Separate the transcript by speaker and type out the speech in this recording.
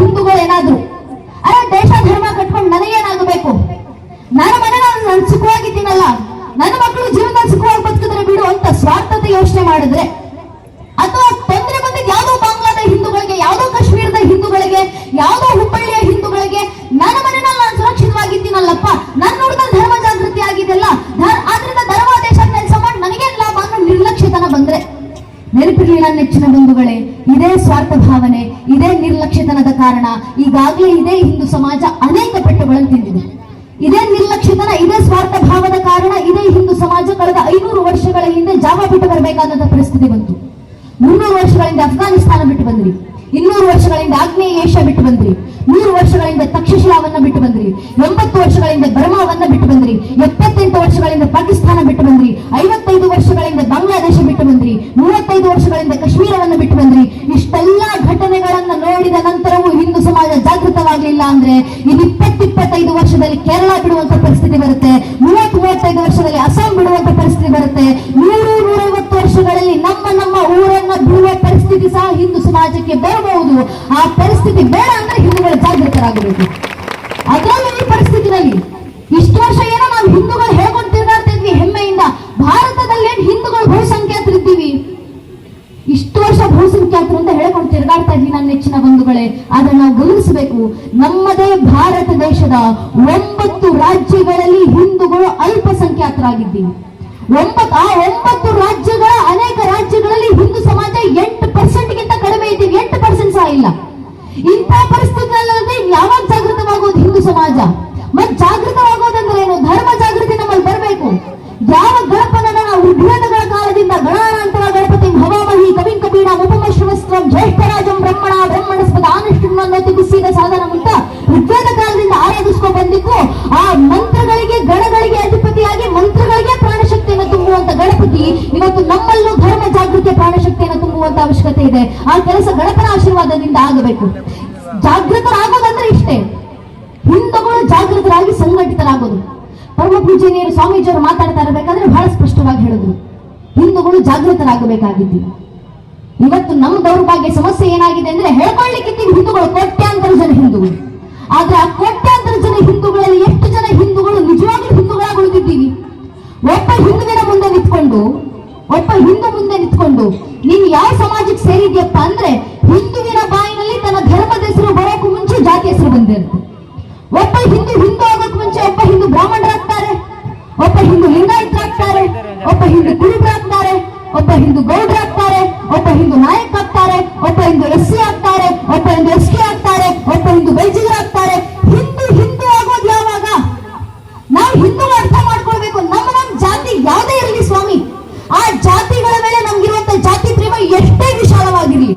Speaker 1: ಹಿಂದೂಗಳು ಏನಾದ್ರು ಅರೆ ದೇಶ ಧರ್ಮ ಕಟ್ಕೊಂಡು ನನಗೇನಾಗಬೇಕು? ನನ್ನ ಮನೆ ನಾನು ಸುಖವಾಗಿದ್ದೀನಲ್ಲ ನನ್ನ ಮಕ್ಕಳು ಜೀವನ ಸುಖವಾಗಿ ಬದುಕಿದ್ರೆ ಬಿಡು ಅಂತ ಸ್ವಾರ್ಥತೆ ಯೋಚನೆ ಮಾಡಿದ್ರೆ, ಅಥವಾ ತೊಂದರೆ ಬಂದಿದ್ದ ಯಾವುದೋ ಬಾಂಗ್ಲಾದ ಹಿಂದೂಗಳಿಗೆ, ಯಾವುದೋ ಕಾಶ್ಮೀರದ ಹಿಂದೂಗಳಿಗೆ, ಯಾವುದೋ ಹುಬ್ಬಳ್ಳಿಯ ಹಿಂದೂಗಳಿಗೆ, ನನ್ನ ಮನೆಯಲ್ಲಿ ನಾನು ಸುರಕ್ಷಿತವಾಗಿದ್ದೀನಲ್ಲಪ್ಪ ನನ್ನ ನೋಡಿದ ಧರ್ಮ ಜಾಗೃತಿ ಆಗಿದೆಲ್ಲ ಆದ್ರಿಂದ ಧರ್ಮ ದೇಶ ಕೆಲಸ ಮಾಡಿ ನನಗೇನು ಲಾಭ ಅನ್ನೋ ನಿರ್ಲಕ್ಷ್ಯತನ ಬಂದ್ರೆ ನೆನಪಿರ್ಲಿಲ್ಲ ನೆಚ್ಚಿನ ಬಂಧುಗಳೇ, ಇದೇ ಸ್ವಾರ್ಥ ಭಾವನೆ, ಇದೇ ನಿರ್ಲಕ್ಷ್ಯತನದ ಕಾರಣ ಈಗಾಗಲೇ ಇದೇ ಹಿಂದೂ ಸಮಾಜ ಅನೇಕ ಪೆಟ್ಟುಗಳನ್ನು ತಿಂದಿದೆ. ಇದೇ ನಿರ್ಲಕ್ಷ್ಯತನ, ಇದೇ ಸ್ವಾರ್ಥ ಭಾವದ ಕಾರಣ ಇದೇ ಹಿಂದೂ ಸಮಾಜ ಕಳೆದ ಐನೂರು ವರ್ಷಗಳ ಹಿಂದೆ ಜಾವ ಬಿಟ್ಟು ಬರಬೇಕಾದಂತಹ ಪರಿಸ್ಥಿತಿ ಬಂತು. ಮುನ್ನೂರು ವರ್ಷಗಳಿಂದ ಅಫ್ಘಾನಿಸ್ತಾನ ಬಿಟ್ಟು ಬಂದ್ರಿ. ಇನ್ನೂರು ವರ್ಷಗಳಿಂದ ಆಗ್ನೇಯ ಏಷ್ಯಾ ಬಿಟ್ಟು ಬಂದ್ರಿ. ನೂರು ವರ್ಷಗಳಿಂದ ತಕ್ಷಶಿಲಾವನ್ನ ಬಿಟ್ಟು ಬಂದ್ರಿ. ಎಂಬತ್ತು ವರ್ಷಗಳಿಂದ ಬರ್ಮಾವನ್ನ ಬಿಟ್ಟು ಬಂದ್ರಿ. ಎಪ್ಪತ್ತೆಂಟು ವರ್ಷಗಳಿಂದ ಪಾಕಿಸ್ತಾನ ಬಿಟ್ಟು ಬಂದ್ರಿ. ಐವತ್ತೈದು ವರ್ಷಗಳಿಂದ ಬಾಂಗ್ಲಾದೇಶ ಬಿಟ್ಟು ಬಂದ್ರಿ. ಮೂವತ್ತೈದು ವರ್ಷಗಳಿಂದ ಕಾಶ್ಮೀರವನ್ನ ಬಿಟ್ಟು ಬಂದ್ರಿ. ಇಷ್ಟೆಲ್ಲಾ ಘಟನೆಗಳನ್ನ ನೋಡಿದ ನಂತರವೂ ಜಾಗೃತವಾಗಲಿಲ್ಲ ಅಂದ್ರೆ ಇದು ಇಪ್ಪತ್ತಿಪ್ಪತ್ತೈದು ವರ್ಷದಲ್ಲಿ ಕೇರಳ ಬಿಡುವಂತ ಪರಿಸ್ಥಿತಿ ಬರುತ್ತೆ, ಮೂವತ್ತು ಮೂವತ್ತೈದು ವರ್ಷದಲ್ಲಿ ಅಸ್ಸಾಂ ಬಿಡುವಂತ ಪರಿಸ್ಥಿತಿ ಬರುತ್ತೆ. ನೂರು ನೂರೈವತ್ತು ವರ್ಷಗಳಲ್ಲಿ ನಮ್ಮ ನಮ್ಮ ಊರನ್ನ ಬಿಡುವ ಪರಿಸ್ಥಿತಿ ಸಹ ಹಿಂದೂ ಸಮಾಜಕ್ಕೆ ಬರಬಹುದು. ಆ ಪರಿಸ್ಥಿತಿ ಬೇಡ ಅಂದ್ರೆ ಹಿಂದೂಗಳು ಜಾಗೃತರಾಗಬೇಕು. ಅದರಲ್ಲೂ ಈ ಪರಿಸ್ಥಿತಿನಲ್ಲಿ ಇಷ್ಟು ವರ್ಷ ಏನೋ ನಾವು ಹಿಂದೂಗಳು ಹೇಳ್ಕೊಂಡು ತಿರುಗಾಡ್ತಾ ಇದ್ವಿ ಹೆಮ್ಮೆಯಿಂದ ಭಾರತದಲ್ಲಿ ಏನ್ ಹಿಂದೂಗಳು ಬಹುಸಂಖ್ಯಾತರಿದ್ದೀವಿ ಇಷ್ಟು ವರ್ಷ ಬಹುಸಂಖ್ಯಾತರು ಅಂತ ಹೇಳ್ಕೊಂಡು ತಿರುಗಾಡ್ತಾ ಇದ್ವಿ ನನ್ನ ನೆಚ್ಚಿನ ಬಂಧುಗಳೇ ಆದ್ರೆ ನಾವು ಗಮನಿಸಬೇಕು ನಮ್ಮದೇ ಭಾರತ ದೇಶದ ಒಂಬತ್ತು ರಾಜ್ಯಗಳಲ್ಲಿ ಹಿಂದೂಗಳು ಅಲ್ಪಸಂಖ್ಯಾತರಾಗಿದ್ದೀವಿ. ಒಂಬತ್ತು ಆ ಒಂಬತ್ತು ರಾಜ್ಯಗಳ ಅನೇಕ ರಾಜ್ಯಗಳಲ್ಲಿ ಹಿಂದೂ ಸಮಾಜ ಎಂಟು ಪರ್ಸೆಂಟ್ಗಿಂತ ಕಡಿಮೆ ಇದ್ದೀವಿ ಎಂಟು ಪರ್ಸೆಂಟ್ ಸಹ ಇಲ್ಲ. ಇಂಥ ಪರಿಸ್ಥಿತಿಗಳಲ್ಲದೆ ಯಾವಾಗ ಜಾಗೃತವಾಗೋದು ಹಿಂದೂ ಸಮಾಜ? ಮತ್ ಜಾಗೃತವಾಗೋದಂದ್ರೆ ಏನು? ಧರ್ಮ ಜಾಗೃತಿ ನಮ್ಮಲ್ಲಿ ಬರಬೇಕು. ಯಾವ ಕುಸಿದ ಸಾಧನ ಅಂತ ಋಗ್ವೇದ ಕಾಲದಿಂದ ಆರಾಧಿಸ್ಕೊಂಡು ಬಂದಿದ್ದು, ಆ ಮಂತ್ರಗಳಿಗೆ, ಗಣಗಳಿಗೆ ಅಧಿಪತಿಯಾಗಿ ಮಂತ್ರಗಳಿಗೆ ಪ್ರಾಣಶಕ್ತಿಯನ್ನು ತುಂಬುವಂತ ಗಣಪತಿ ಇವತ್ತು ನಮ್ಮಲ್ಲೂ ಧರ್ಮ ಜಾಗೃತಿಯ ಪ್ರಾಣಶಕ್ತಿಯನ್ನು ತುಂಬುವಂತ ಅವಶ್ಯಕತೆ ಇದೆ. ಆ ಕೆಲಸ ಗಣಪನ ಆಶೀರ್ವಾದದಿಂದ ಆಗಬೇಕು. ಜಾಗೃತರಾಗೋದಂದ್ರೆ ಇಷ್ಟೇ. ಹಿಂದೂಗಳು ಜಾಗೃತರಾಗಿ ಸಂಘಟಿತರಾಗೋದು. ಪರಮ ಪೂಜನೀಯರು ಸ್ವಾಮೀಜಿಯವರು ಮಾತಾಡ್ತಾ ಇರಬೇಕಾದ್ರೆ ಬಹಳ ಸ್ಪಷ್ಟವಾಗಿ ಹೇಳಿದ್ರು. ಹಿಂದೂಗಳು ಜಾಗೃತರಾಗಬೇಕಾಗಿದ್ದು. ಇವತ್ತು ನಮ್ಮ ದೌರ್ಭಾಗ್ಯ ಸಮಸ್ಯೆ ಏನಾಗಿದೆ ಅಂದ್ರೆ ಹೇಳ್ಕೊಳ್ಳಿಕ್ಕಿದ್ದೀವಿ ಹಿಂದೂಗಳು ಕೋಟ್ಯಾಂತರ ಜನ ಹಿಂದೂಗಳು. ಆದ್ರೆ ಆ ಕೋಟ್ಯಾಂತರ ಜನ ಹಿಂದೂಗಳಲ್ಲಿ ಎಷ್ಟು ಜನ ಹಿಂದೂಗಳು ನಿಜವಾಗ್ಲೂ ಹಿಂದೂಗಳಾಗಿ ಉಳಿದಿದ್ದೀವಿ ಒಬ್ಬ ಹಿಂದುವಿನ ಮುಂದೆ ನಿಂತ್ಕೊಂಡು, ಒಬ್ಬ ಹಿಂದೂ ಮುಂದೆ ನಿಂತ್ಕೊಂಡು ನೀನು ಯಾವ ಸಮಾಜಕ್ಕೆ ಸೇರಿದ್ಯಪ್ಪ ಅಂದ್ರೆ ಹಿಂದುವಿನ ಬಾಯಿನಲ್ಲಿ ತನ್ನ ಧರ್ಮದ ಹೆಸರು ಬರೋಕ್ಕೂ ಮುಂಚೆ ಜಾತಿ ಹೆಸರು ಬಂದಿರುತ್ತೆ. ಒಬ್ಬ ಹಿಂದೂ ಹಿಂದೂ ಆಗೋಕ್ ಮುಂಚೆ ಒಬ್ಬ ಹಿಂದೂ ಬ್ರಾಹ್ಮಣರಾಗ್ತಾರೆ. ಒಬ್ಬ ಹಿಂದೂ ಲಿಂಗಾಯತರಾಗ್ತಾರೆ. ಒಬ್ಬ ಹಿಂದೂ ಕುರುಬರಾಗ್ತಾರೆ. ಒಬ್ಬ ಹಿಂದೂ ಗೌಡ್ರಾಗ್ತಾರೆ. ಒಬ್ಬ ಹಿಂದೂ ನಾಯಕ್ ಆಗ್ತಾರೆ, ಒಬ್ಬ ಹಿಂದೂ ಎಸ್ ಸಿ ಆಗ್ತಾರೆ, ಒಬ್ಬ ಹಿಂದೂ ಎಸ್ ಟಿ ಆಗ್ತಾರೆ, ಒಬ್ಬ ಹಿಂದೂ ಬೈಜಿಗರಾಗ್ತಾರೆ ಹಿಂದೂ ಹಿಂದೂ ಆಗೋದು ಯಾವಾಗ? ನಾವು ಹಿಂದೂ ಅರ್ಥ ಮಾಡ್ಕೊಳ್ಬೇಕು. ನಮ್ಮ ನಮ್ಮ ಜಾತಿ ಯಾವುದೇ ಇರಲಿ ಸ್ವಾಮಿ. ಆ ಜಾತಿಗಳ ಮೇಲೆ ನಮ್ಗಿರುವಂತ ಜಾತಿ ಪ್ರೇಮ ಎಷ್ಟೇ ವಿಶಾಲವಾಗಿರ್ಲಿ.